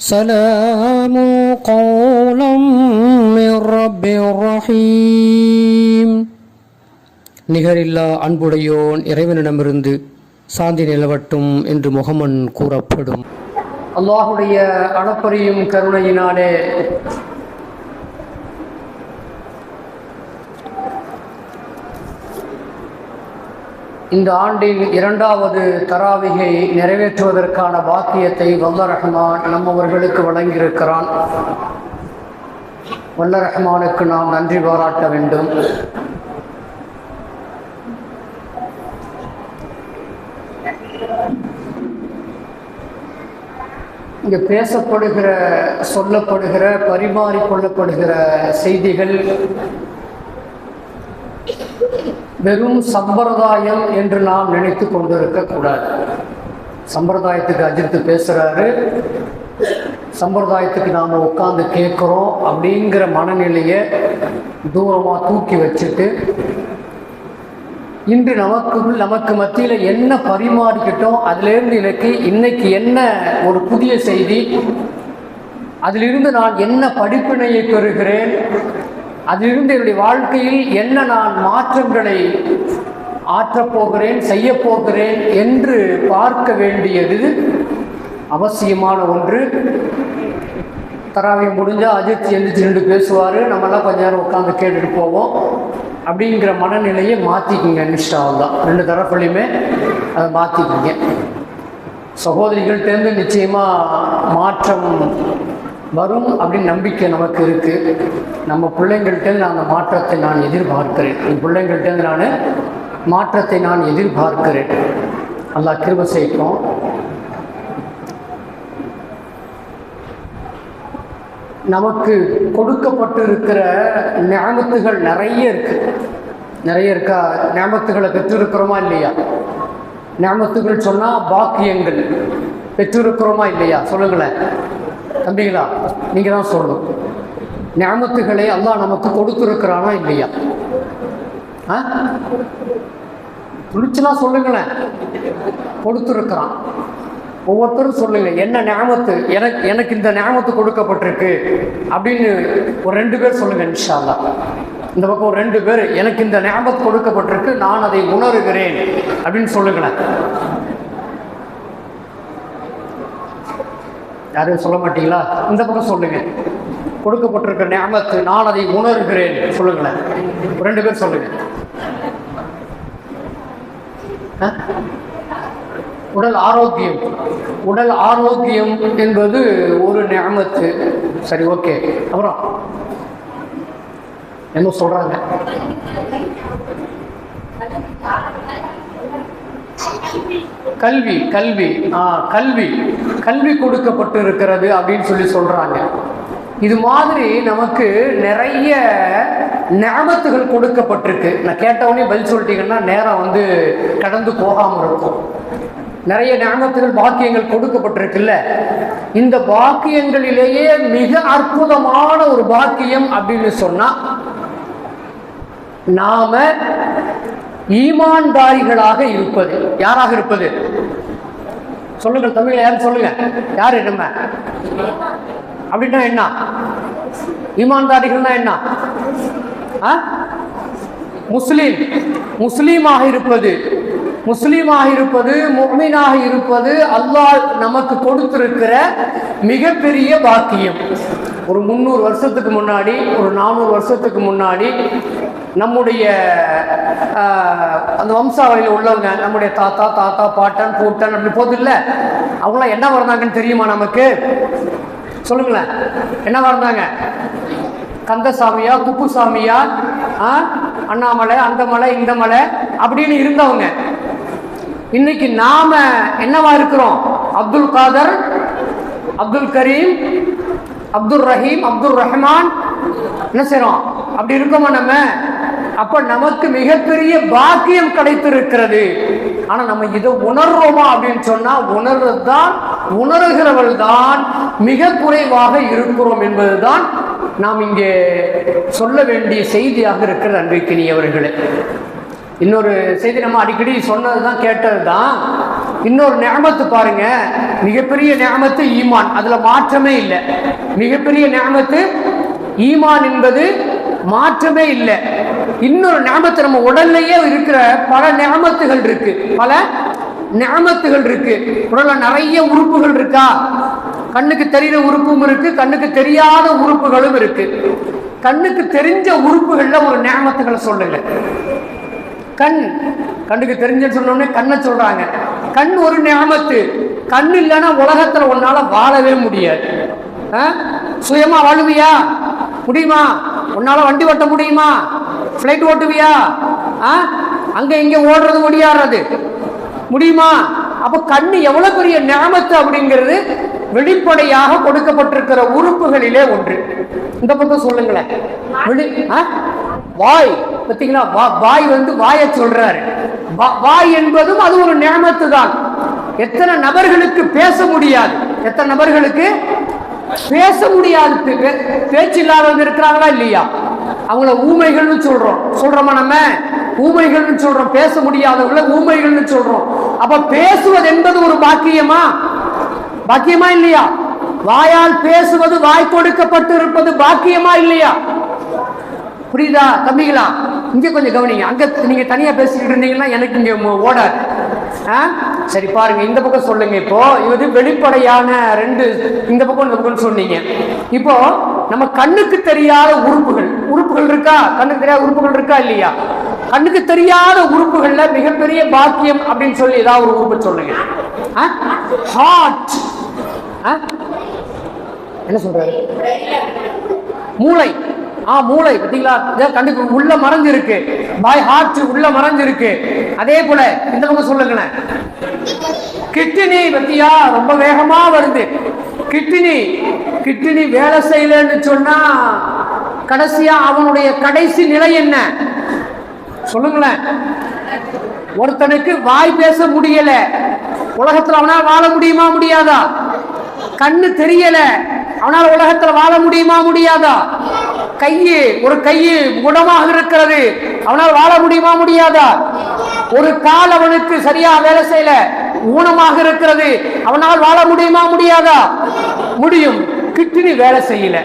سلام قولا من رب رحيم நிகரில்லா அன்புடையோன் இறைவனிடமிருந்து சாந்தி நிலவட்டும் என்று முகமன் கூறப்படும் அல்லாஹுடைய அளப்பரியும் கருணையினாலே இந்த ஆண்டின் இரண்டாவது தராவிகை நிறைவேற்றுவதற்கான பாக்கியத்தை வல்ல ரஹ்மான் நம்மவர்களுக்கு வழங்கியிருக்கிறான். வல்ல ரஹ்மானுக்கு நாம் நன்றி பாராட்ட வேண்டும். இங்கே பேசப்படுகிற சொல்லப்படுகிற பரிமாறிக்கொள்ளப்படுகிற செய்திகள் வெறும் சம்பிரதாயம் என்று நாம் நினைத்து கொண்டிருக்க கூடாது. சம்பிரதாயத்துக்கு அஜித்து பேசுறாரு. சம்பிரதாயத்துக்கு நாம் உட்காந்து கேட்குறோம் அப்படிங்கிற மனநிலையை தூரமாக தூக்கி வச்சுட்டு இன்று நமக்கு நமக்கு மத்தியில் என்ன பரிமாறிக்கிட்டோம் அதிலிருந்து எனக்கு இன்னைக்கு என்ன ஒரு புதிய செய்தி அதிலிருந்து நான் என்ன படிப்பினையை பெறுகிறேன் அதிலிருந்து என்னுடைய வாழ்க்கையில் என்ன நான் மாற்றங்களை ஆற்றப்போகிறேன் செய்யப்போகிறேன் என்று பார்க்க வேண்டியது அவசியமான ஒன்று. தராவியம் முடிஞ்சால் அஜித் எழுந்திரிச்சு நின்று பேசுவார். நம்மளாம் கொஞ்ச நேரம் உட்காந்து கேட்டுட்டு போவோம். அப்படிங்கிற மனநிலையை மாற்றிக்கிங்க நிஷ்டாவில் ரெண்டு தரப்புலையுமே அதை மாற்றிக்கிங்க சகோதரிகள்கிட்டேருந்து நிச்சயமாக மாற்றம் வரும் அப்படின்னு நம்பிக்கை நமக்கு இருக்குது நம்ம பிள்ளைங்கள்ட்ட நான் அந்த மாற்றத்தை நான் எதிர்பார்க்கிறேன். என் பிள்ளைங்கள்ட்ட நான் மாற்றத்தை நான் எதிர்பார்க்கிறேன். நல்லா கிருப செய்யும் நமக்கு கொடுக்கப்பட்டு இருக்கிற ஞாபகத்துகள் நிறைய இருக்கு. நிறைய இருக்கா? ஞாபகத்துகளை பெற்றிருக்கிறோமா இல்லையா? ஞாபகத்துகள் சொன்னால் பாக்கியங்கள் பெற்றிருக்கிறோமா இல்லையா? சொல்லுங்களேன். தம்பிங்களா நீங்கள் தான் சொல்லணும். ஞாபகத்துகளை அல்லாஹ் நமக்கு கொடுத்துருக்கிறானா இல்லையா? ஆ? துணிச்சலாக சொல்லுங்களேன். கொடுத்துருக்கிறான். ஒவ்வொருத்தரும் சொல்லுங்க என்ன ஞாபகத்து? எனக்கு எனக்கு இந்த ஞாபகத்து கொடுக்கப்பட்டிருக்கு. அப்படின்னு ஒரு ரெண்டு பேர் சொல்லுங்க இன்ஷால்லா இந்த பக்கம் ஒரு ரெண்டு பேர் எனக்கு இந்த ஞாபகத்து கொடுக்கப்பட்டிருக்கு நான் அதை உணர்கிறேன். அப்படின்னு சொல்லுங்களேன். யாரும் சொல்ல மாட்டீங்களா? இந்த பக்கம் சொல்லுங்க. கொடுக்கப்பட்டிருக்க ஞாபகத்து நான் அதை உணர்கிறேன். சொல்லுங்களேன். ரெண்டு பேர் சொல்லுங்க. உடல் ஆரோக்கியம். உடல் ஆரோக்கியம் என்பது ஒரு ஞாபகத்து. சரி ஓகே. அப்புறம் என்ன சொல்றாங்க? கல்வி கல்வி. ஆ கல்வி. கல்வி கொடுக்கப்பட்டு இருக்கிறது அப்படின்னு சொல்லி சொல்றாங்க. இது மாதிரி நமக்கு நிறைய ஞாபகத்துகள் கொடுக்கப்பட்டிருக்கு. நான் கேட்டவொடனே பதில் சொல்லிட்டீங்கன்னா நேரம் வந்து கடந்து போகாமல் இருக்கும். நிறைய ஞாபகத்துகள் பாக்கியங்கள் கொடுக்கப்பட்டிருக்குல்ல. இந்த பாக்கியங்களிலேயே மிக அற்புதமான ஒரு பாக்கியம் அப்படின்னு சொன்னா நாம ஈமான்தாரிகளாக இருப்பது. யாராக இருப்பது? சொல்லுங்கள் தமிழ் யாரும் சொல்லுங்க. யாரு நம்ம? அப்படின்னா என்ன? ஈமான்தாரிகள்னா என்ன? ஆ? முஸ்லீம். முஸ்லீமாக இருப்பது. முஸ்லீமாக இருப்பது முக்மீனாக இருப்பது அல்லாஹ் நமக்கு கொடுத்திருக்கிற மிகப்பெரிய பாக்கியம். ஒரு முந்நூறு வருஷத்துக்கு முன்னாடி ஒரு நானூறு வருஷத்துக்கு முன்னாடி நம்முடைய அந்த வம்சாவளியில் உள்ளவங்க நம்முடைய தாத்தா தாத்தா பாட்டன் பூட்டன் அப்படி போது இல்லை அவங்களாம் என்ன வந்தாங்கன்னு தெரியுமா நமக்கு? சொல்லுங்களேன். என்ன வந்தாங்க கந்தசாமியா குப்புசாமியா ஆ? அண்ணாமலை அந்த மலை இந்த மலை அப்படின்னு இருந்தவங்க. இன்னைக்கு நாம என்னவா இருக்கிறோம்? அப்துல் காதர் அப்துல் கரீம் அப்துல் ரஹீம் அப்துல் ரஹ்மான் என்ன செய்யறோம் அப்படி இருக்கோமா நம்ம? அப்ப நமக்கு மிகப்பெரிய பாக்கியம் கிடைத்திருக்கிறது. ஆனா நம்ம இதை உணர்றோமா அப்படின்னு சொன்னா உணர்றது தான் உணர்கிறவள் தான் மிக குறைவாக இருக்கிறோம் என்பதுதான் நாம் இங்கே சொல்ல வேண்டிய செய்தியாக இருக்கிறது அன்றைக்கினியவர்களே இன்னொரு செய்தி நம்ம அடிக்கடி சொன்னது தான் கேட்டது தான் இன்னொரு நியமத்து பாருங்க. மிகப்பெரிய நியமத்து ஈமான். அதுல மாற்றமே இல்லை. மிகப்பெரிய நியமத்து ஈமான் என்பது மாற்றமே இல்லை. இன்னொரு ஞாபகத்தை நம்ம உடல்லையே இருக்கிற பல ஞாபகத்துகள் இருக்கு. பல ஞாபகத்துகள் இருக்கு. உடல்ல நிறைய உறுப்புகள் இருக்கா? கண்ணுக்கு தெரிகிற உறுப்பும் இருக்கு கண்ணுக்கு தெரியாத உறுப்புகளும் இருக்கு. கண்ணுக்கு தெரிஞ்ச உறுப்புகள்ல ஒரு ஞாபகத்துகளை சொல்லுங்க. கண் கண்ணுக்கு தெரிஞ்சன்னு சொன்னோடனே கண்ணை சொல்றாங்க. கண் ஒரு ஞாபகத்து கண் இல்லைன்னா உலகத்துல உன்னால வாழவே முடியாது. ஆ? சுயமா வாழுவியா? முடியுமா? உன்னால வண்டி ஓட்ட முடியுமா? ஃப்ளைட் ஓட்டுவியா? ஆ? அங்க இங்க ஓடுறது ஒடியாடுறது. முடியுமா? அப்ப கண்ணு எவ்வளவு பெரிய நியமத்து அப்படிங்கிறது வெளிப்படையாக கொடுக்கப்பட்டிருக்கிற உறுப்புகளிலே ஒன்று. இந்த பக்கம் சொல்லுங்களேன். வெளி ஆ? வாய். பார்த்தீங்களா? வா- வாய் வந்து வாயை சொல்றாரு. வா- வாய் என்பதும் அது ஒரு நியமத்து தான் எத்தனை நபர்களுக்கு பேச முடியாது. எத்தனை நபர்களுக்கு பேச முடியாது பேச்சு இல்லாதவங்க இருக்கிறாங்களா இல்லையா? அவங்கள ஊமைகள்னு சொல்றோம். சொல்றோமா நம்ம? ஊமைகள்னு சொல்றோம். பேச முடியாதவங்கள ஊமைகள்னு சொல்றோம். அப்ப பேசுவது என்பது ஒரு பாக்கியமா? பாக்கியமா இல்லையா? வாயால் பேசுவது வாய் கொடுக்கப்பட்டு இருப்பது பாக்கியமா இல்லையா? புரியுதா? தம்பிகளா இங்க கொஞ்சம் கவனிங்க. அங்க நீங்க தனியா பேசிக்கிட்டு இருந்தீங்கன்னா எனக்கு இங்க ஓட ஓடாது. சரி பாருங்க இந்த பக்கம் சொல்லுங்க இப்போ. இது வெளிப்படையான ரெண்டு இந்த பக்கம் இந்த பக்கம் சொன்னீங்க. இப்போ நம்ம கண்ணுக்கு தெரியாத உறுப்புகள் உறுப்புகள் இருக்கா? கண்ணுக்கு தெரியாத உறுப்புகள் இருக்கா இல்லையா? கண்ணுக்கு தெரியாத உறுப்புகள்ல மிகப்பெரிய பாக்கியம் அப்படின்னு சொல்லி ஏதாவது ஒரு உறுப்பு சொல்லுங்க. ஹார்ட் என்ன சொல்றாரு? மூளை. ஆ மூளை பார்த்தீங்களா? கண்டுக்கு கண்ணுக்கு உள்ள மறைஞ்சு இருக்கு. பாய் ஹார்ட் உள்ள மறைஞ்சு இருக்கு. அதே போல இந்த பக்கம் சொல்லுங்களேன். கிட்னி பத்தியா? ரொம்ப வேகமா வருது. கிட்னி கிட்னி வேலை செய்யலன்னு சொன்னா கடைசியா அவனுடைய கடைசி நிலை என்ன? சொல்லுங்களேன். ஒருத்தனுக்கு வாய் பேச முடியல. உலகத்துல அவனா வாழ முடியுமா முடியாதா? கண்ணு தெரியல. அவனால உலகத்துல வாழ முடியுமா முடியாதா? கையு ஒரு கையு குணமாக இருக்கிறது. அவனால் வாழ முடியுமா முடியாதா? ஒரு கால் அவனுக்கு சரியா வேலை செய்யல ஊனமாக இருக்கிறது. அவனால் வாழ முடியுமா முடியாதா? முடியும். கிட்னி வேலை செய்யல.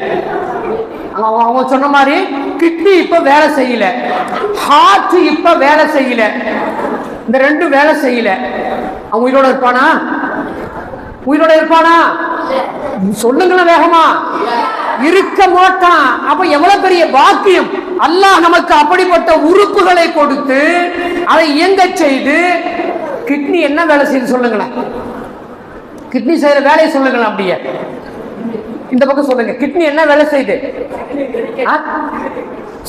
அவங்க சொன்ன மாதிரி கிட்னி இப்ப வேலை செய்யல. ஹார்ட் இப்ப வேலை செய்யல. இந்த ரெண்டும் வேலை செய்யல. அவன் உயிரோட இருப்பானா? உயிரோட இருப்பானா? சொல்லுங்களேன் வேகமா. இருக்க மாட்டான். அப்ப எவ்வளவு பெரிய பாக்கியம்? அல்லாஹ் நமக்கு அப்படிப்பட்ட உறுப்புகளை கொடுத்து அதை இயங்க செய்து கிட்னி என்ன வேலை செய்யுது சொல்லுங்களேன். கிட்னி செய்யற வேலையை சொல்லுங்களேன் அப்படியே. இந்த பக்கம் சொல்லுங்க. கிட்னி என்ன வேலை செய்யுது?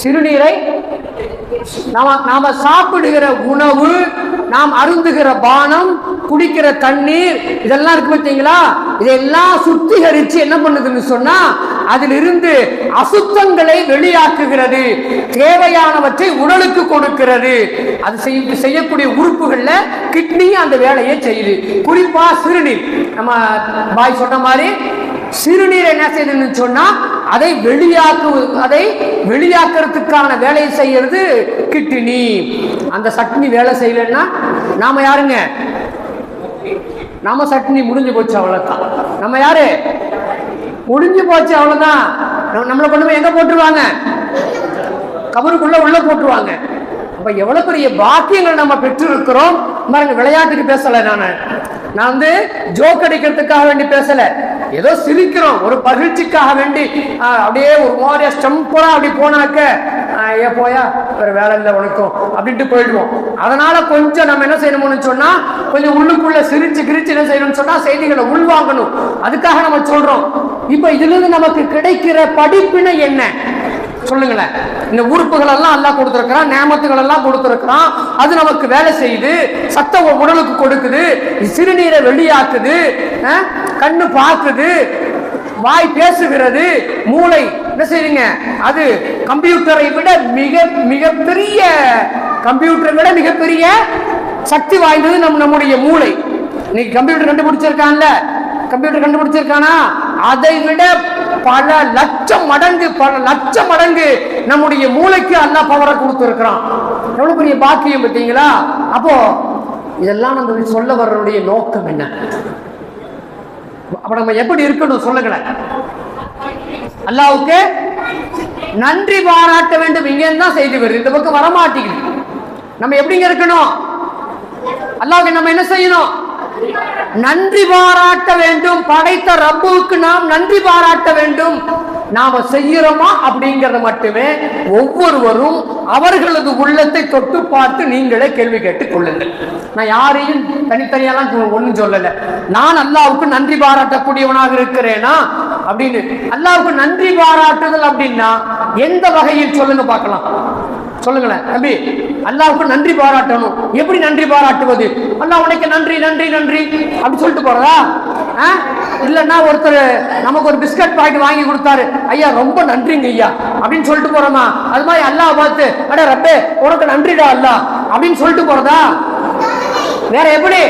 சிறுநீரை நாம நாம சாப்பிடுகிற உணவு நாம் அருந்துகிற பானம் குடிக்கிற தண்ணீர் இதெல்லாம் இருக்கு பார்த்தீங்களா? இதெல்லாம் சுத்திகரிச்சு என்ன பண்ணுதுன்னு சொன்னா அதிலிருந்து அசுத்தங்களை வெளியாக்குகிறது. தேவையானவற்றை உடலுக்கு கொடுக்கிறது. அது செய்ய செய்யக்கூடிய உறுப்புகள்ல கிட்னி அந்த வேலையை செய்யுது. குறிப்பா சிறுநீர். நம்ம பாய் சொன்ன மாதிரி சிறுநீர் என்ன செய்யுதுன்னு சொன்னா அதை வெளியாக்கு அதை வெளியாக்குறதுக்கான வேலையை செய்யறது கிட்னி. அந்த சட்னி வேலை செய்யலன்னா நாம யாருங்க? நம்ம சட்னி முடிஞ்சு போச்சு அவ்வளவுதான். நம்ம யாரு? முடிஞ்சு போச்சு அவ்வளவுதான். நம்மளை கொண்டு போய் எங்க போட்டுருவாங்க? கபருக்குள்ள உள்ள போட்டுருவாங்க. அப்ப எவ்வளவு பெரிய பாக்கியங்கள் நம்ம பெற்றிருக்கிறோம்? பாருங்க விளையாட்டுக்கு பேசல நான். நான் வந்து ஜோக் அடிக்கிறதுக்காக வேண்டி பேசல. ஏதோ சிரிக்கிறோம். ஒரு பகிழ்ச்சிக்காக வேண்டி அப்படியே ஒரு மாதிரியா ஸ்டம்பரா அப்படி போனாக்க ஏ போயா வேற வேலை இல்லை உனக்கும் அப்படின்ட்டு போயிடுவோம். அதனால கொஞ்சம் நம்ம என்ன செய்யணும்னு சொன்னா கொஞ்சம் உள்ளுக்குள்ள சிரிச்சு கிரிச்சு என்ன செய்யணும்னு சொன்னா செய்திகளை உள்வாங்கணும். அதுக்காக நம்ம சொல்றோம். இப்ப இதுல இருந்து நமக்கு கிடைக்கிற படிப்பினை என்ன? சொல்லுங்களேன். இந்த உறுப்புகள் எல்லாம் அல்லாஹ் கொடுத்துருக்கிறான் நேமத்துகள் எல்லாம் கொடுத்துருக்கிறான். அது நமக்கு வேலை செய்யுது சத்த உடலுக்கு கொடுக்குது சிறுநீரை வெளியாக்குது கண்ணு பார்க்குது வாய் பேசுகிறது மூளை என்ன செய்யுங்க அது கம்ப்யூட்டரை விட மிக மிகப்பெரிய கம்ப்யூட்டரை விட மிகப்பெரிய சக்தி வாய்ந்தது நம் நம்முடைய மூளை. இன்னைக்கு கம்ப்யூட்டர் கண்டுபிடிச்சிருக்கான்ல? கம்ப்யூட்டர் கண்டுபிடிச்சிருக்கானா? அதை விட பல லட்சம் மடங்கு பல லட்சம் மடங்கு நம்முடைய மூளைக்கு அல்லாஹ் பவரை கொடுத்துருக்கிறான். எவ்வளவு பெரிய பாக்கியம் பார்த்தீங்களா? அப்போ இதெல்லாம் நம்ம சொல்ல வர்றதுடைய நோக்கம் என்ன? அப்ப நம்ம எப்படி இருக்கணும் சொல்லுங்களேன். அல்லாவுக்கு நன்றி பாராட்ட வேண்டும். இங்க தான் செய்தி வருது. இந்த பக்கம் வரமாட்டேங்குது. நம்ம எப்படிங்க இருக்கணும்? அல்லாவுக்கு நம்ம என்ன செய்யணும்? நன்றி பாராட்ட வேண்டும். படைத்த ரப்புவுக்கு நாம் நன்றி பாராட்ட வேண்டும். நாம செய்கிறோமா அப்படிங்கறத மட்டுமே ஒவ்வொருவரும் அவர்களது உள்ளத்தை தொட்டு பார்த்து நீங்களே கேள்வி கேட்டுக் கொள்ளுங்கள். நான் யாரையும் தனித்தனியெல்லாம் ஒன்றும் சொல்லல. நான் அல்லாவுக்கு நன்றி பாராட்டக்கூடியவனாக இருக்கிறேனா அப்படின்னு. அல்லாவுக்கு நன்றி பாராட்டுதல் அப்படின்னா எந்த வகையில் சொல்லுங்க பார்க்கலாம். சொல்லுங்களேன். தம்பி அல்லாவுக்கு நன்றி பாராட்டணும். எப்படி நன்றி பாராட்டுவது? அல்லா உனக்கு நன்றி நன்றி நன்றி அப்படி சொல்லிட்டு போறதா? ஆ? இல்லைன்னா ஒருத்தர் நமக்கு ஒரு பிஸ்கட் பாக்கெட் வாங்கி கொடுத்தாரு. ஐயா ரொம்ப நன்றிங்க ஐயா அப்படின்னு சொல்லிட்டு போறோமா? அது மாதிரி அல்லாஹ் பார்த்து அட ரப்பே உனக்கு நன்றிடா அல்லா அப்படின்னு சொல்லிட்டு போறதா? வேற எப்படி?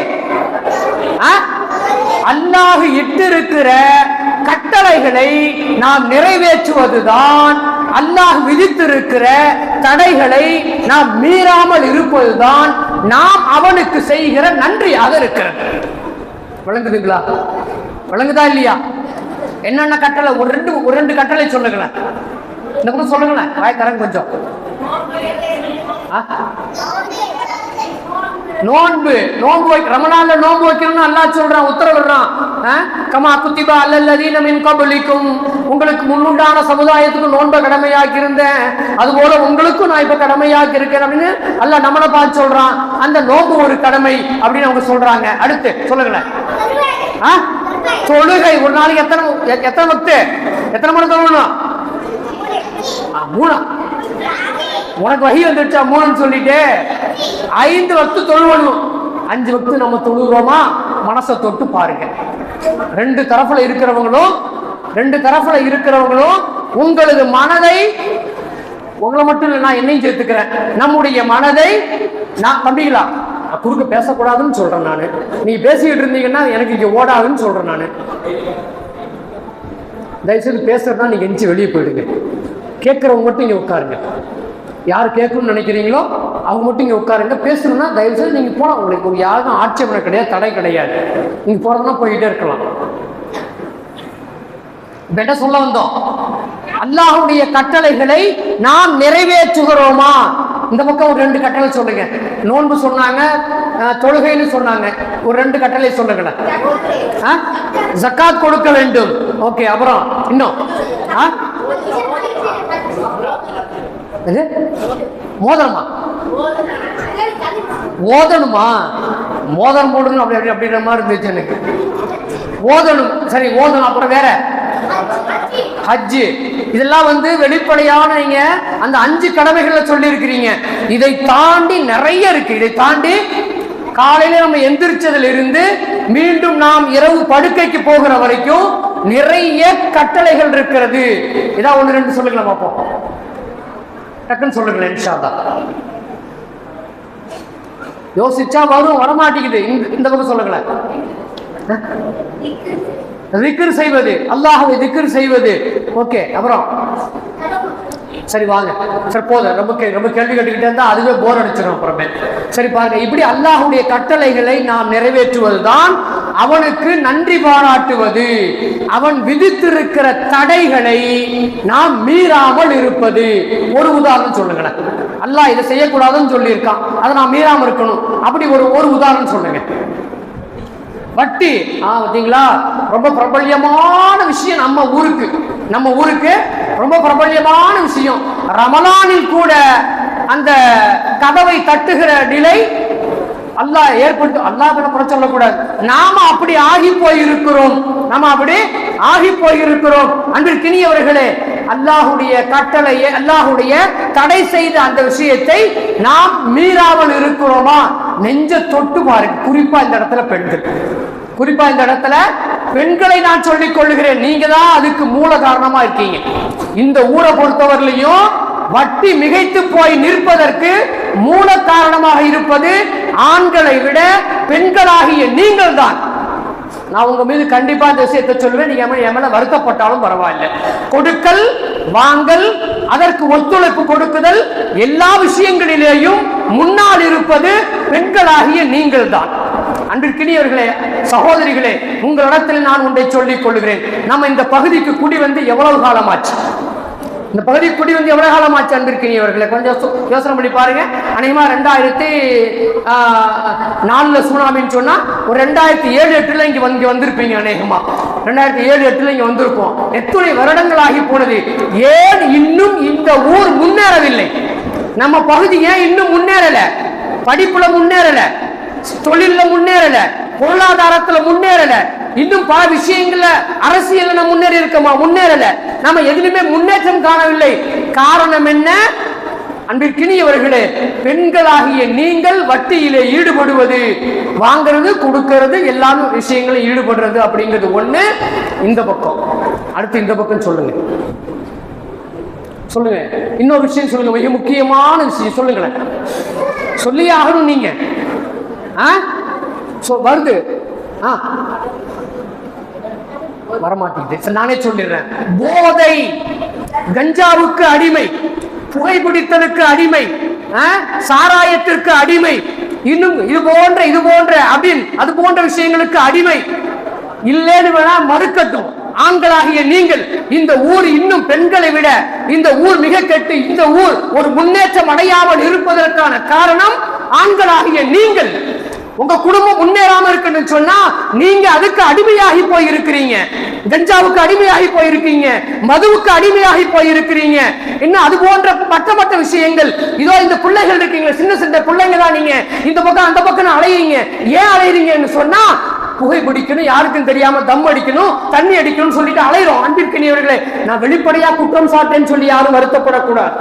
ஆ? அல்லாஹ் இட்டிருக்கிற கட்டளைகளை நாம் நிறைவேற்றுவதுதான் அல்லாஹ் விதித்திருக்கிற தடைகளை நாம் மீறாமல் இருப்பதுதான் நாம் அவனுக்கு செய்கிற நன்றியாக இருக்கிறது. விளங்குதுங்களா? விளங்குதா இல்லையா? என்னென்ன கட்டளை? ஒரு ரெண்டு ஒரு ரெண்டு கட்டளை சொல்லுங்களேன். இந்த கூட சொல்லுங்களேன். வாய் தரேன் கொஞ்சம். ஆ? நோன்பு. நோன்பு வைக்க ரமணால நோன்பு வைக்கணும்னு அல்லா சொல்றான் உத்தரவிடுறான். கமா குத்திபா அல்லல்லதீன மின் கபலிக்கும். உங்களுக்கு முன்னுண்டான சமுதாயத்துக்கு நோன்பை கடமையாக்கி இருந்தேன் அதுபோல உங்களுக்கும் நான் இப்ப கடமையாக்கி இருக்கேன் அப்படின்னு அல்ல நம்மளை பார்த்து சொல்றான். அந்த நோன்பு ஒரு கடமை அப்படின்னு அவங்க சொல்றாங்க. அடுத்து சொல்லுங்களேன். தொழுகை. ஒரு நாளைக்கு எத்தனை எத்தனை பத்து எத்தனை மணி தொழணும் மூணா. உனக்கு வகி வந்துருச்சா மூணுன்னு சொல்லிட்டு. ஐந்து வக்து தொழுவணும். அஞ்சு வக்து நம்ம தொழுகிறோமா? மனசை தொட்டு பாருங்க. ரெண்டு தரப்புல இருக்கிறவங்களும் ரெண்டு தரப்புல இருக்கிறவங்களும் உங்களது மனதை உங்களை மட்டும் இல்லை நான் என்னையும் சேர்த்துக்கிறேன். நம்முடைய மனதை நான் பண்ணிக்கலாம் நான் குறுக்க பேசக்கூடாதுன்னு சொல்றேன் நான். நீங்க பேசிக்கிட்டு இருந்தீங்கன்னா எனக்கு இங்கே ஓடாதுன்னு சொல்றேன் நான். தயவுசெய்து பேசுறதுனா நீங்க எந்திச்சு வெளியே போயிடுங்க. கேட்கறவங்க மட்டும் இங்க உட்காருங்க. யார் கேட்கணும்னு நினைக்கிறீங்களோ அவங்க மட்டும் இங்கே உட்காருங்க. பேசணும்னா தயவுசெய்து நீங்கள் போகலாம் உங்களுக்கு ஒரு யாருக்கும் ஆட்சேபனை கிடையாது தடை கிடையாது. நீங்கள் போகிறதுனா போயிட்டே இருக்கலாம். பெட்ட என்ன சொல்ல வந்தோம்? அல்லாஹுடைய கட்டளைகளை நாம் நிறைவேற்றுகிறோமா? இந்த பக்கம் ஒரு ரெண்டு கட்டளை சொல்லுங்க. நோன்பு சொன்னாங்க தொழுகைன்னு சொன்னாங்க. ஒரு ரெண்டு கட்டளை சொல்லுங்களேன். ஆ? ஜக்காத் கொடுக்க வேண்டும். ஓகே அப்புறம் இன்னும்? அது எது? மோதிரமா? ஓதணுமா மோதிரம் போடணும் அப்படி அப்படி அப்படின்ற மாதிரி இருந்துச்சு எனக்கு. ஓதணும் சரி ஓதணும் அப்புறம் வேற? ஹஜ்ஜு. இதெல்லாம் வந்து வெளிப்படையான நீங்க அந்த அஞ்சு கடமைகளை சொல்லி இருக்கிறீங்க இதை தாண்டி நிறைய இருக்கு. இதை தாண்டி காலையில நம்ம எந்திரிச்சதுல இருந்து மீண்டும் நாம் இரவு படுக்கைக்கு போகிற வரைக்கும் நிறைய கட்டளைகள் இருக்கிறது. இதான் ஒன்று ரெண்டு சொல்லுங்களேன் பார்ப்போம் டக்குன்னு சொல்லுங்களேன் இன்ஷா அல்லாஹ். யோசிச்சா வரும் வரமாட்டேங்குது. இந்த- இந்த பக்கம் சொல்லுங்களேன். திக்ர் செய்வது அல்லாஹ்வை திக்ர் செய்வது. ஓகே அப்புறம். சரி வாங்க. சரி போதும். ரொம்ப ரொம்ப கேள்வி கேட்டுக்கிட்டே இருந்தா அதுவே போர் அடிச்சிடும் அப்புறமே. சரி பாருங்க. இப்படி அல்லாஹுடைய கட்டளைகளை நாம் நிறைவேற்றுவதுதான் அவனுக்கு நன்றி பாராட்டுவது. அவன் விதித்திருக்கிற தடைகளை நாம் மீறாமல் இருப்பது. ஒரு உதாரணம் சொல்லுங்களேன். அல்லாஹ் இதை செய்யக்கூடாதுன்னு சொல்லியிருக்கான். அதை நான் மீறாமல் இருக்கணும். அப்படி ஒரு ஒரு உதாரணம் சொல்லுங்க. வட்டி. ஆ பார்த்தீங்களா? ரொம்ப பிரபல்யமான விஷயம் நம்ம ஊருக்கு. நம்ம ஊருக்கு ரொம்ப பிரபல்யமான விஷயம். ரமலானில் கூட அந்த கதவை தட்டுகிற நிலை அல்லாஹ் ஏற்பட்டு அல்லாஹ் கூட குறை சொல்லக்கூடாது. நாம அப்படி ஆகி போயிருக்கிறோம். நாம அப்படி ஆகி போயிருக்கிறோம். அன்பிற்கினியவர்களே அல்லாஹுடைய கட்டளையை அல்லாஹுடைய தடை செய்த அந்த விஷயத்தை நாம் மீறாமல் இருக்கிறோமா? நெஞ்ச தொட்டு பாருங்க. குறிப்பா இந்த இடத்துல பெண்கள். குறிப்பா இந்த இடத்துல பெண்களை நான் சொல்லிக் கொள்ளுகிறேன். நீங்க தான் அதுக்கு மூல காரணமா இருக்கீங்க. இந்த ஊரை பொறுத்தவரையிலையும் வட்டி மிகைத்து போய் நிற்பதற்கு மூல காரணமாக இருப்பது ஆண்களை விட பெண்களாகிய நீங்கள் தான் நான் உங்க மீது கண்டிப்பா இந்த விஷயத்தை சொல்லுவேன். நீங்க என் மேல- வருத்தப்பட்டாலும் பரவாயில்லை. கொடுக்கல் வாங்கல் அதற்கு ஒத்துழைப்பு கொடுக்குதல் எல்லா விஷயங்களிலேயும் முன்னால் இருப்பது பெண்களாகிய நீங்கள் தான் அன்றிற்கினியவர்களே சகோதரிகளே உங்களிடத்தில் நான் ஒன்றை சொல்லிக் கொள்கிறேன். நம்ம இந்த பகுதிக்கு குடி வந்து எவ்வளவு காலமாச்சு? இந்த பகுதி குடி வந்து எவ்வளவு காலமாச்சு ஆச்சு அவர்களை கொஞ்சம் யோசனை பண்ணி பாருங்க. அநேகமா ரெண்டாயிரத்தி நாலுல சுனாமின்னு சொன்னா ஒரு ரெண்டாயிரத்தி ஏழு எட்டுல இங்க வந்து வந்திருப்பீங்க அநேகமா. ரெண்டாயிரத்தி ஏழு எட்டுல இங்க வந்திருப்போம். எத்தனை வருடங்கள் ஆகி போனது? ஏன் இன்னும் இந்த ஊர் முன்னேறவில்லை? நம்ம பகுதி ஏன் இன்னும் முன்னேறல? படிப்புல முன்னேறல? தொழிலில் முன்னேறல? பொருளாதாரத்துல முன்னேறல. இன்னும் பல விஷயங்கள்ல அரசியல் முன்னேறி இருக்கோமா? முன்னேறல. நம்ம எதுலுமே முன்னேற்றம் காணவில்லை. காரணம் என்ன? அன்பிற்கினியவர்களே பெண்களாகிய நீங்கள் வட்டியிலே ஈடுபடுவது வாங்குறது கொடுக்கிறது எல்லாமே விஷயங்களும் ஈடுபடுறது அப்படிங்கிறது ஒண்ணு. இந்த பக்கம். அடுத்து இந்த பக்கம் சொல்லுங்க. சொல்லுங்க. இன்னொரு விஷயம் சொல்லுங்க. மிக முக்கியமான விஷயம். சொல்லுங்களேன். சொல்லியே ஆகணும் நீங்க. ஆ? ஸோ வருது. ஆ. வரமாட்டேங்குது. நானே சொல்லிடுறேன். போதை கஞ்சாவுக்கு அடிமை புகைப்பிடித்தலுக்கு அடிமை சாராயத்திற்கு அடிமை இன்னும் இது போன்ற இது போன்ற அப்படின்னு அது போன்ற விஷயங்களுக்கு அடிமை. இல்லைன்னு வேணா மறுக்கட்டும். ஆண்களாகிய நீங்கள் இந்த ஊர் இன்னும் பெண்களை விட இந்த ஊர் மிக கெட்டு இந்த ஊர் ஒரு முன்னேற்றம் அடையாமல் இருப்பதற்கான காரணம் ஆண்களாகிய நீங்கள். உங்க குடும்பம் முன்னேறாம இருக்குன்னு சொன்னா நீங்க அதுக்கு அடிமையாகி போயிருக்கிறீங்க. கஞ்சாவுக்கு அடிமையாகி போயிருக்கீங்க. மதுவுக்கு அடிமையாகி போயிருக்கிறீங்க. இன்னும் அது போன்ற மற்ற மற்ற விஷயங்கள். இதோ இந்த பிள்ளைகள் இருக்கீங்க சின்ன சின்ன பிள்ளைங்க தான் நீங்க. இந்த பக்கம் அந்த பக்கம் அலையீங்க. ஏன் அலையுறீங்கன்னு சொன்னா புகை பிடிக்கணும் யாருக்கும் தெரியாம தம் அடிக்கணும் தண்ணி அடிக்கணும்னு சொல்லிட்டு அலையிறோம். அன்பிற்கினியவர்களே நான் வெளிப்படையா குற்றம் சாட்டேன்னு சொல்லி யாரும் வருத்தப்படக்கூடாது.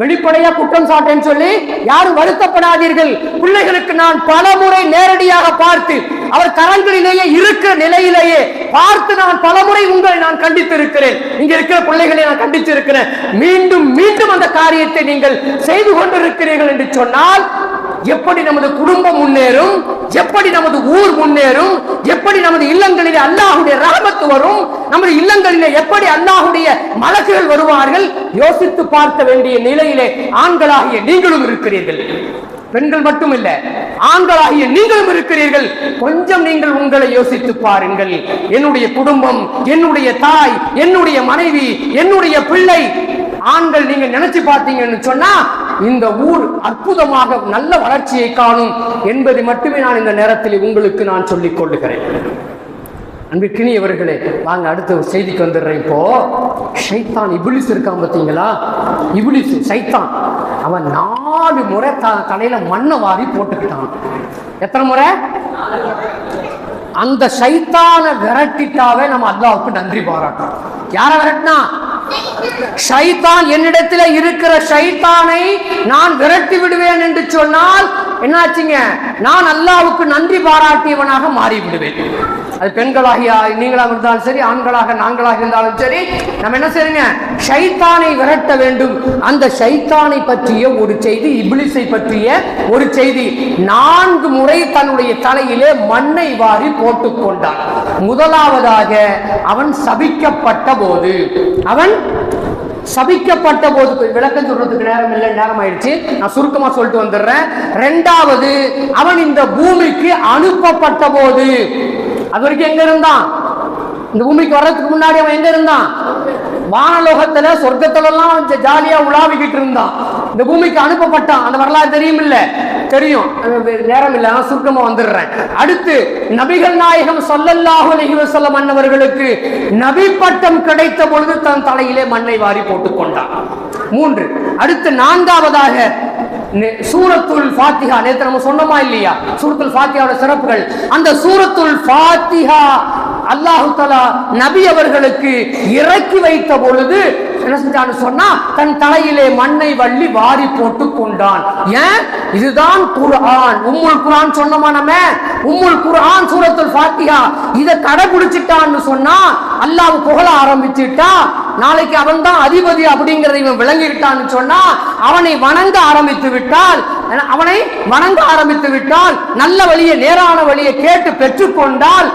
வெளிப்படையா குற்றம் சாட்டேன்னு சொல்லி யாரும் வருத்தப்படாதீர்கள். பிள்ளைகளுக்கு நான் பல முறை நேரடியாக பார்த்து அவர் கரங்களிலேயே இருக்கிற நிலையிலேயே பார்த்து நான் பல முறை உங்களை நான் கண்டித்து இருக்கிறேன் இங்க இருக்கிற பிள்ளைகளை நான் கண்டித்து இருக்கிறேன் மீண்டும் மீண்டும் அந்த காரியத்தை நீங்கள் செய்து கொண்டிருக்கிறீர்கள் என்று சொன்னால் எப்படி நமது குடும்பம் முன்னேறும்? எப்படி நமது ஊர் முன்னேறும்? எப்படி நமது இல்லங்களிலே அல்லாஹுடைய ரகமத்து வரும்? நமது இல்லங்களிலே எப்படி அல்லாஹுடைய மலக்குகள் வருவார்கள்? யோசித்து பார்க்க வேண்டிய நிலையிலே ஆண்களாகிய நீங்களும் இருக்கிறீர்கள். பெண்கள் மட்டும் இல்லை ஆண்களாகிய நீங்களும் இருக்கிறீர்கள். கொஞ்சம் நீங்கள் உங்களை யோசித்து பாருங்கள். என்னுடைய குடும்பம் என்னுடைய தாய் என்னுடைய மனைவி என்னுடைய பிள்ளை ஆண்கள் நீங்க நினைச்சு பார்த்தீங்கன்னு சொன்னா இந்த ஊர் அற்புதமாக நல்ல வளர்ச்சியை காணும் என்பதை மட்டுமே நான் இந்த நேரத்தில் உங்களுக்கு நான் சொல்லிக் கொள்ளுகிறேன். அன்பிற்கினியவர்களே வாங்க அடுத்த ஒரு செய்திக்கு வந்துடுறேன் இப்போ. ஷைத்தான் இபிலிஸ் இருக்கான் பார்த்தீங்களா? இபிலிஸ் சைத்தான் அவன் நாலு முறை த தலையில மண்ணை வாரி போட்டுக்கிட்டான். எத்தனை முறை? அந்த சைத்தான விரட்டிட்டாவே நம்ம அல்லாவுக்கு நன்றி பாராட்டோம் யாரை விரட்டினா? ஷைத்தான் என்னிடத்தில் இருக்கிற ஷைத்தானை நான் விரட்டி விடுவேன் என்று சொன்னால் என்னாச்சுங்க? நான் அல்லாவுக்கு நன்றி பாராட்டியவனாக மாறி விடுவேன் அது பெண்களாகிய நீங்களாக இருந்தாலும் சரி ஆண்களாக நாங்களாக இருந்தாலும் சரி நம்ம என்ன செய்யுங்க ஷைத்தானை விரட்ட வேண்டும். அந்த ஷைத்தானை பற்றிய ஒரு செய்தி இபிலிசை பற்றிய ஒரு செய்தி. நான்கு முறை தன்னுடைய தலையிலே மண்ணை வாரி போட்டுக் கொண்டான். முதலாவதாக அவன் சபிக்கப்பட்ட போது அவன் சபிக்கப்பட்ட போது விளக்கம் சொல்றதுக்கு நேரம் இல்லை நேரம் ஆயிடுச்சு. நான் சுருக்கமா சொல்லிட்டு வந்துடுறேன். ரெண்டாவது அவன் இந்த பூமிக்கு அனுப்பப்பட்ட போது அது வரைக்கும் எங்க இருந்தான்? இந்த பூமிக்கு வர்றதுக்கு முன்னாடி அவன் எங்க இருந்தான்? வானலோகத்துல சொர்க்கத்துல எல்லாம் ஜாலியா உலாவிக்கிட்டு இருந்தான். இந்த பூமிக்கு அனுப்பப்பட்டான். அந்த வரலாறு தெரியும். இல்ல தெரியும் நேரம் இல்ல. நான் சுருக்கமா வந்துடுறேன். அடுத்து நபிகள் நாயகம் சொல்லல்லாஹு அலைஹி வஸல்லம் அன்னவர்களுக்கு நபி பட்டம் கிடைத்த பொழுது தன் தலையிலே மண்ணை வாரி போட்டுக் கொண்டான். மூன்று அடுத்து நான்காவதாக சூரத்துல் ஃபாத்திஹா நேத்து நம்ம சொன்னோமா இல்லையா? சூரத்துல் ஃபாத்திஹாவோட சிறப்புகள். அந்த சூரத்துல் ஃபாத்திஹா அல்லாஹு தலா நபி அவர்களுக்கு இறக்கி வைத்த பொழுது என்ன செஞ்சான்னு சொன்னா தன் தலையிலே மண்ணை வள்ளி வாரி போட்டு கொண்டான். ஏன்? இதுதான் குர்ஆன். உம்முல் குர்ஆன் சொன்னோமா நம்ம? உம்முல் குர்ஆன் சூரத்துல் ஃபாத்திஹா. இத கடைபிடிச்சிட்டான்னு சொன்னா அல்லாஹ் புகழ ஆரம்பிச்சிட்டா நாளைக்கு அவன் தான் அதிபதி அப்படிங்கறத இவன் விளங்கிட்டான்னு சொன்னா அவனை வணங்க ஆரம்பித்து விட்டால் அவனை வணங்க ஆரம்பித்து விட்டால் நல்ல வழியை நேரான வழியை கேட்டு பெற்றுக்கொண்டால்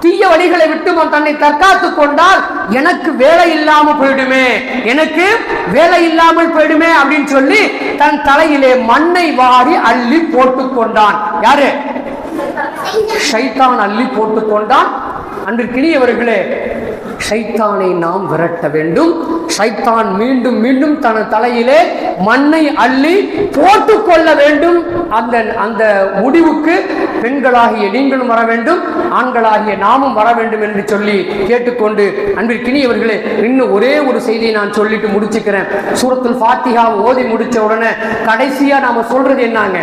தீய வழிகளை விட்டு தன்னை தற்காத்துக் கொண்டால் எனக்கு வேலை இல்லாம போயிடுமே. எனக்கு வேலை இல்லாமல் போயிடுமே அப்படின்னு சொல்லி தன் தலையிலே மண்ணை வாரி அள்ளி போட்டுக் கொண்டான். யாரு? ஷைத்தான் அள்ளி போட்டுக் கொண்டான். அன்று கிளியவர்களே ஷைத்தானை நாம் விரட்ட வேண்டும். ஷைத்தான் மீண்டும் மீண்டும் தன் தலையிலே மண்ணை அள்ளி போட்டு கொள்ள வேண்டும். அந்த அந்த முடிவுக்கு பெண்களாகிய நீங்களும் வர வேண்டும். ஆண்களாகிய நாமும் வர வேண்டும் என்று சொல்லி கேட்டுக்கொண்டு அன்பில் கிணியவர்களே இன்னும் ஒரே ஒரு செய்தியை நான் சொல்லிட்டு முடிச்சுக்கிறேன். சூரத்தில் ஃபாத்திகா ஓதி முடிச்ச உடனே கடைசியா நாம சொல்றது என்னங்க?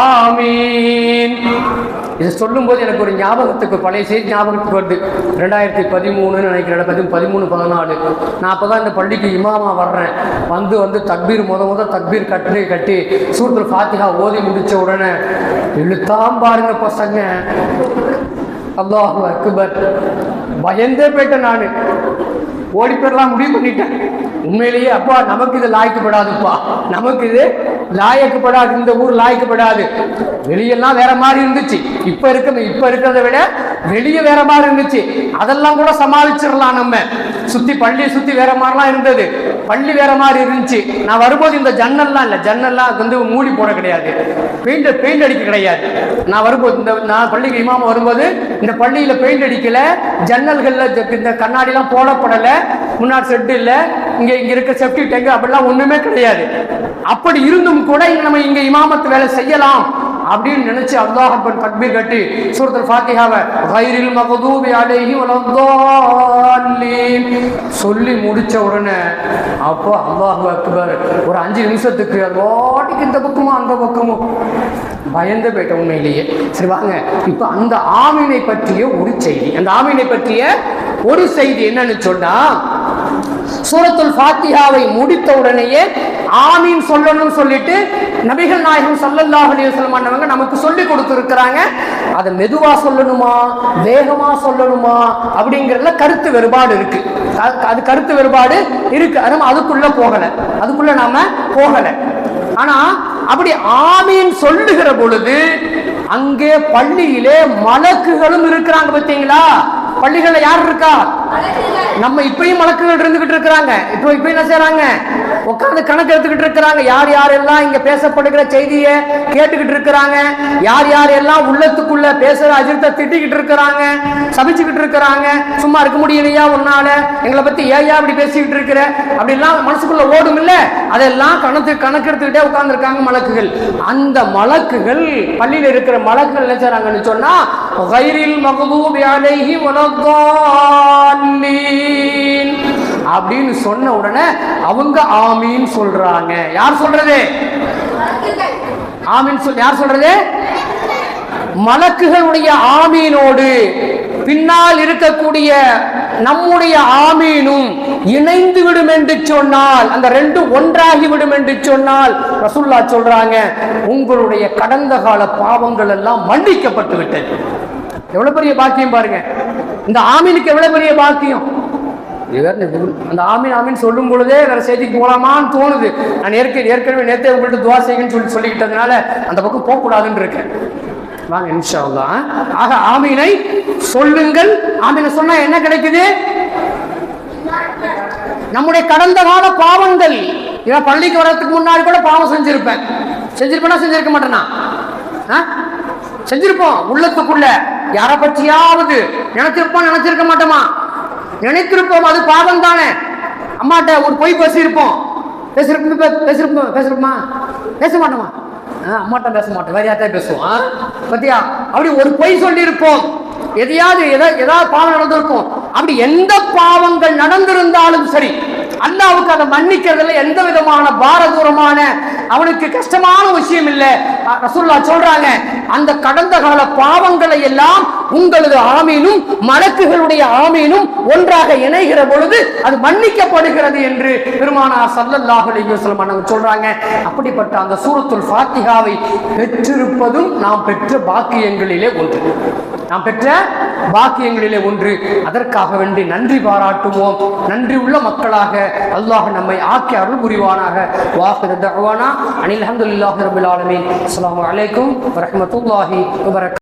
ஆமீன். இதை சொல்லும்போது எனக்கு ஒரு ஞாபகத்துக்கு பழைய செய்தி ஞாபகத்துக்கு வருது. ரெண்டாயிரத்தி பதிமூணுன்னு நினைக்கிறேன். பதி பதிமூணு பதினாலு. நான் அப்போ தான் இந்த பள்ளிக்கு இமாமா வர்றேன். வந்து வந்து தக்பீர் முத முத தக்பீர் கட்டு கட்டி சூரத்தில் ஃபாத்திகா ஓதி முடித்த உடனே இழுத்தாம் பாருங்க பசங்க. அல்லாஹு அக்பர். பயந்தே போயிட்டேன் நான். ஓடி போயிடலாம் முடிவு பண்ணிட்டேன். உண்மையிலேயே அப்பா நமக்கு இது லாய்க்கப்படாதுப்பா. நமக்கு இது லாயக்கப்படாது. இந்த ஊர் லாய்க்கப்படாது. வெளியெல்லாம் வேற மாதிரி இருந்துச்சு. இப்ப இருக்க இப்ப இருக்கிறத விட வெளியே வேற மாதிரி இருந்துச்சு. அதெல்லாம் கூட சமாளிச்சிடலாம் நம்ம. சுத்தி பள்ளியை சுத்தி வேற மாதிரிலாம் இருந்தது. பள்ளி வேற மாதிரி இருந்துச்சு. நான் வரும்போது இந்த ஜன்னல்லாம் இல்லை. ஜன்னல்லாம் வந்து மூடி போட கிடையாது. பெயிண்ட் பெயிண்ட் அடிக்க கிடையாது. நான் வரும்போது இந்த நான் பள்ளிக்கு இமாம வரும்போது இந்த பள்ளியில் பெயிண்ட் அடிக்கல. ஜன்னல்களில் இந்த கண்ணாடிலாம் போடப்படலை. முன்னாடி செட்டு இல்ல இங்க இங்க இருக்க செப்டி டேங்க் அப்படிலாம் ஒண்ணுமே கிடையாது. அப்படி இருந்தும் கூட நம்ம இங்க இமாமத்து வேலை செய்யலாம் அப்படின்னு நினைச்சு அல்லாஹ் அக்பர் தக்பீர் கட்டி சூரத்துல் ஃபாத்திஹாவை கைரில் மகதூபி அலைஹி வலத்தாலீன் சொல்லி முடிச்ச உடனே அப்போ அல்லாஹ் அக்பர் ஒரு அஞ்சு நிமிஷத்துக்கு அதோட்டிக்கு இந்த பக்கமும் அந்த பக்கமும் பயந்து போயிட்ட உண்மையிலேயே. சரி வாங்க. இப்போ அந்த ஆமீனை பற்றிய ஒரு செய்தி. அந்த ஆமீனை பற்றிய ஒரு செய்தி என்னன்னு சொன்னா சூரத்துல் ஃபாத்திஹாவை முடித்த உடனேயே ஆமீன் சொல்லணும்னு சொல்லிட்டு நபிகள் நாயகம் சல்லல்லாஹ் அலைஹி வஸல்லம் நமக்கு சொல்லி கொடுத்துருக்கிறாங்க. அதை மெதுவா சொல்லணுமா? வேகமா சொல்லணுமா? அப்படிங்கறதுல கருத்து வேறுபாடு இருக்கு. அது- கருத்து வேறுபாடு இருக்கு. அது நம்ம அதுக்குள்ள போகல. அதுக்குள்ள நாம போகல. ஆனா அப்படி ஆமீன் சொல்லுகிற பொழுது அங்கே பள்ளியிலே மலக்குகளும் இருக்கிறாங்க பார்த்தீங்களா? பள்ளிகள்ல யார் இருக்கா? நம்ம இப்பயும் வழக்குகள் இருந்துகிட்டு இருக்கிறாங்க. இப்போ இப்போ என்ன செய்யறாங்க உட்கார்ந்து கணக்கு எடுத்துக்கிட்டு இருக்கிறாங்க. யார் யாரெல்லாம் இங்க பேசப்படுகிற செய்தியை கேட்டுக்கிட்டு இருக்கிறாங்க? யார் யார் எல்லாம் உள்ளத்துக்குள்ள பேசுற அஜித்தை திட்டிக்கிட்டு இருக்கிறாங்க? சபிச்சுக்கிட்டு இருக்கிறாங்க? சும்மா இருக்க முடியலையா உன்னால? எங்களை பத்தி ஏயா இப்படி பேசிக்கிட்டு இருக்கிற? அப்படிலாம் மனசுக்குள்ள ஓடும் இல்ல. அதெல்லாம் கணக்கு கணக்கு எடுத்துக்கிட்டே உட்கார்ந்துருக்காங்க மலக்குகள். அந்த மலக்குகள் பள்ளியில இருக்கிற மலக்குகள் என்ன செய்யறாங்கன்னு சொன்னா கைரில் மகதூபி அலைஹி ஆமீன். அப்படின்னு சொன்ன உடனே அவங்க ஆமீன் சொல்றாங்க. யார் சொல்றது? ஆமீன் சொல் யார் சொல்றது? மலக்குகளுடைய ஆமீனோடு பின்னால் இருக்கக்கூடிய நம்முடைய ஆமீனும் இணைந்து விடும் என்று சொன்னால் அந்த ரெண்டு ஒன்றாகி விடும் என்று சொன்னால் ரசுல்லா சொல்றாங்க உங்களுடைய கடந்த கால பாவங்கள் எல்லாம் மன்னிக்கப்பட்டு விட்டது எவ்வளவு பெரிய பாக்கியம் பாருங்க. இந்த ஆமீனுக்கு எவ்வளவு பெரிய பாக்கியம்? அந்த ஆமீன் ஆமீன் சொல்லும் பொழுதே வேற செய்திக்கு போலாமான்னு தோணுது. நான் ஏற்கனவே ஏற்கனவே நேத்தே உங்கள்கிட்ட துவா செய்யுன்னு சொல்லி சொல்லிக்கிட்டதுனால அந்த பக்கம் போகக்கூடாதுன்னு இருக்கேன். வாங்க இன்ஷா ஆக ஆமீனை சொல்லுங்கள். ஆமீனை சொன்னா என்ன கிடைக்குது? நம்முடைய கடந்த கால பாவங்கள். இவன் பள்ளிக்கு வர்றதுக்கு முன்னாடி கூட பாவம் செஞ்சிருப்பேன். செஞ்சிருப்பேனா செஞ்சிருக்க மாட்டேனா? ஆ? செஞ்சிருப்போம் உள்ளத்துக்குள்ள. யாரை பற்றியாவது நினைச்சிருப்போம் நினைச்சிருக்க மாட்டோமா? நினைத்திருப்போம் அது பாவம் தானே அம்மாட்ட ஒரு பொய் பேசியிருப்போம். பேசிருப்போம் பேசிருப்போம் பேசிருப்போமா பேச மாட்டோமா? ஆ, அம்மாட்ட பேச மாட்டோம் வேற யார்கிட்ட பேசுவோம் பத்தியா? அப்படி ஒரு பொய் சொல்லியிருப்போம். எதையாவது எதா- ஏதாவது பாவம் நடந்திருக்கும். அப்படி எந்த பாவங்கள் நடந்திருந்தாலும் சரி அல்லாவுக்கு அதை மன்னிக்கிறதுல எந்த விதமான பாரதூரமான அவனுக்கு கஷ்டமான விஷயம் இல்லை. ரசூல்லா சொல்றாங்க அந்த கடந்த கால பாவங்களை எல்லாம் உங்களது ஆமீனும் மலக்குகளுடைய ஆமீனும் ஒன்றாக இணைகிற பொழுது அது மன்னிக்கப்படுகிறது என்று பெருமானா சல்லல்லாஹு அலைஹி வஸல்லம் சொல்றாங்க. அப்படிப்பட்ட அந்த சூரத்துல் ஃபாத்திஹாவை பெற்றிருப்பதும் நாம் பெற்ற பாக்கியங்களிலே ஒன்று. நாம் பெற்ற பாக்கியங்களிலே ஒன்று. அதற்காக வேண்டி நன்றி பாராட்டுவோம். நன்றி உள்ள மக்களாக அல்லாஹ் நம்மை ஆக்கி அருள் புரிவானாக. வாஹிர தகவானா அனில் அல்ஹம்துலில்லாஹி ரபுல் ஆலமின். அஸ்லாம் அலைக்கும் வரமத்துல்லாஹி வபரகாத்துஹு